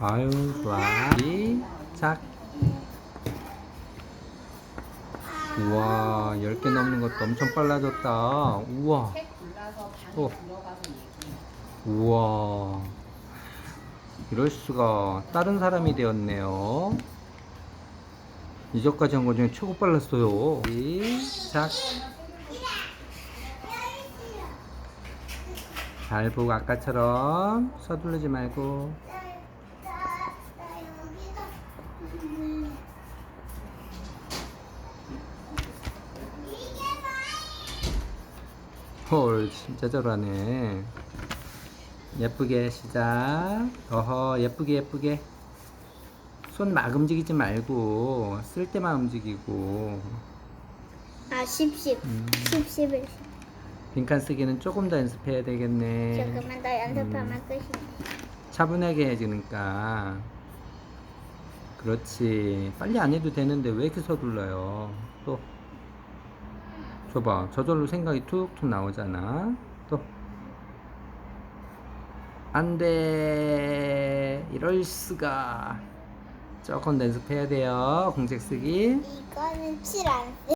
아유 좋아 시작. 우와 10개 넘는 것도 엄청 빨라졌다. 우와. 어. 우와. 이럴 수가. 다른 사람이 되었네요. 이전까지 한 것 중에 최고 빨랐어요. 시작 잘 보고 아까처럼 서두르지 말고 헐 진짜 잘하네 예쁘게 시작 어허 예쁘게 예쁘게 손 막 움직이지 말고 쓸 때만 움직이고 아, 10, 10. 음. 10, 11. 빈칸 쓰기는 조금 더 연습해야 되겠네. 조금만 더 연습하면 끝이네. 차분하게 해야지 그러니까. 그렇지. 빨리 안 해도 되는데 왜 이렇게 서둘러요? 또. 줘봐. 저절로 생각이 툭툭 나오잖아. 또. 안 돼. 이럴 수가. 조금 더 연습해야 돼요. 공책 쓰기. 이거는 7안 쓰.